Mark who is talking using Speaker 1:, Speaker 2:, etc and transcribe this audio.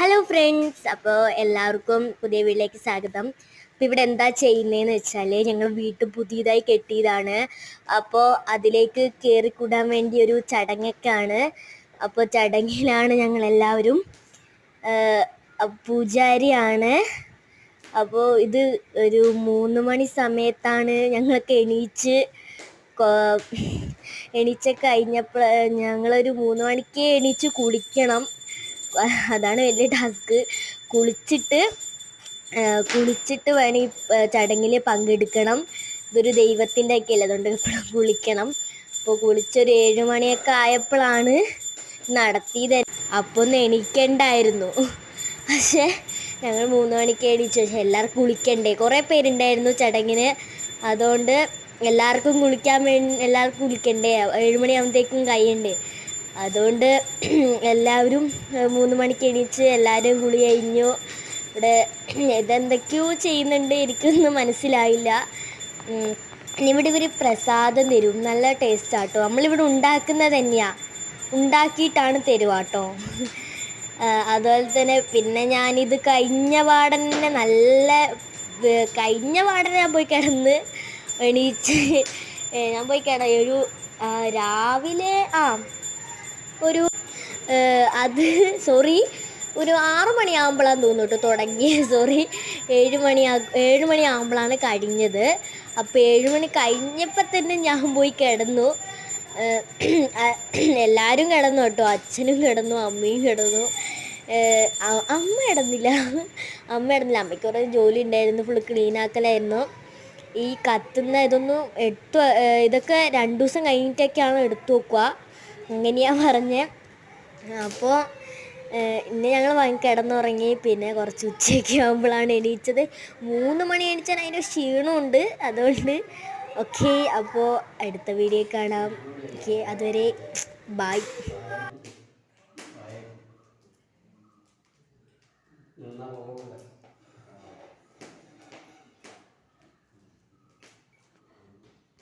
Speaker 1: Hello friends അപ്പോൾ എല്ലാവർക്കും പുതിയ വീട്ടിലേക്ക് സ്വാഗതം. അപ്പോൾ ഇവിടെ എന്താ ചെയ്യുന്നതെന്ന് വെച്ചാൽ ഞങ്ങൾ വീട് പുതിയതായി കെട്ടിയതാണ്. അപ്പോൾ അതിലേക്ക് കയറിക്കൂടാൻ വേണ്ടി ഒരു ചടങ്ങൊക്കെയാണ്. അപ്പോൾ ചടങ്ങിലാണ് ഞങ്ങൾ എല്ലാവരും പൂജാരിയാണ്. അപ്പോൾ ഇത് ഒരു മൂന്ന് മണി സമയത്താണ് ഞങ്ങളൊക്കെ എണീച്ച് എണീച്ചൊക്കെ എണീച്ച് കഴിഞ്ഞപ്പോൾ ഞങ്ങളൊരു മൂന്ന് മണിക്ക് എണീച്ച് കുളിക്കണം. അതാണ് വലിയ ടാസ്ക്. കുളിച്ചിട്ട് കുളിച്ചിട്ട് വേണം ഈ ചടങ്ങിൽ പങ്കെടുക്കണം. ഇതൊരു ദൈവത്തിന്റെ ഒക്കെ അല്ലേ അതുകൊണ്ട് എപ്പോഴും കുളിക്കണം. അപ്പോൾ കുളിച്ചൊരു ഏഴ് മണിയൊക്കെ ആയപ്പോഴാണ് നടത്തിയത്. അപ്പോൾ ഒന്ന് എണീക്കണ്ടായിരുന്നു. പക്ഷേ ഞങ്ങൾ മൂന്ന് മണിക്ക് എണീച്ചു. പക്ഷേ എല്ലാവർക്കും കുളിക്കണ്ടേ? കുറേ പേരുണ്ടായിരുന്നു ചടങ്ങിന്. അതുകൊണ്ട് എല്ലാവർക്കും കുളിക്കാൻ വേണ്ടി എല്ലാവർക്കും കുളിക്കണ്ടേ? ഏഴുമണിയാകുമ്പോഴത്തേക്കും കഴിയണ്ടേ? അതുകൊണ്ട് എല്ലാവരും മൂന്ന് മണിക്ക് എണീച്ച് എല്ലാവരും കുളി കഴിഞ്ഞു. ഇവിടെ ഇതെന്തൊക്കെയോ ചെയ്യുന്നുണ്ട് എനിക്കൊന്നും മനസ്സിലായില്ല. ഇവിടെ ഇവർ പ്രസാദം തരും. നല്ല ടേസ്റ്റ് ആട്ടോ നമ്മളിവിടെ ഉണ്ടാക്കുന്നത് തന്നെയാണ് ഉണ്ടാക്കിയിട്ടാണ് തരുവാട്ടോ അതുപോലെ തന്നെ പിന്നെ ഞാനിത് കഴിഞ്ഞ പാടന്നെ നല്ല കഴിഞ്ഞ പാടന്നെ ഞാൻ പോയി കിടന്ന് എണീച്ച് ഞാൻ പോയി കിട ഒരു രാവിലെ ആ ഒരു അത് സോറി ഒരു ആറു മണിയാകുമ്പോഴാണ് തോന്നുന്നു തുടങ്ങിയത് സോറി ഏഴ് മണി ഏഴ് മണിയാകുമ്പോഴാണ് കഴിഞ്ഞത്. അപ്പോൾ ഏഴ് മണി കഴിഞ്ഞപ്പോൾ തന്നെ ഞാൻ പോയി കിടന്നു. എല്ലാവരും കിടന്നു കേട്ടോ അച്ഛനും കിടന്നു അമ്മയും കിടന്നു. അമ്മ ഇടന്നില്ല അമ്മ ഇടന്നില്ല അമ്മയ്ക്ക് കുറേ ജോലി ഉണ്ടായിരുന്നു. ഫുള്ള് ക്ലീനാക്കലായിരുന്നു ഈ കത്തുന്ന ഇതൊന്നും എടുത്തു ഇതൊക്കെ രണ്ട് ദിവസം കഴിഞ്ഞിട്ടൊക്കെയാണ് എടുത്തു വെക്കുക. അങ്ങനെയാ പറഞ്ഞ. അപ്പോൾ ഇന്ന് ഞങ്ങൾ കിടന്നുറങ്ങി. പിന്നെ കുറച്ച് ഉച്ചയൊക്കെ ആകുമ്പോഴാണ് എണീച്ചത്. മൂന്ന് മണി എണീച്ചാൽ അതിന്റെ ക്ഷീണമുണ്ട്. അതുകൊണ്ട് ഓക്കെ അപ്പോൾ അടുത്ത വീഡിയോ കാണാം. ഓക്കെ അതുവരെ ബായ്.
Speaker 2: പോകണ്ട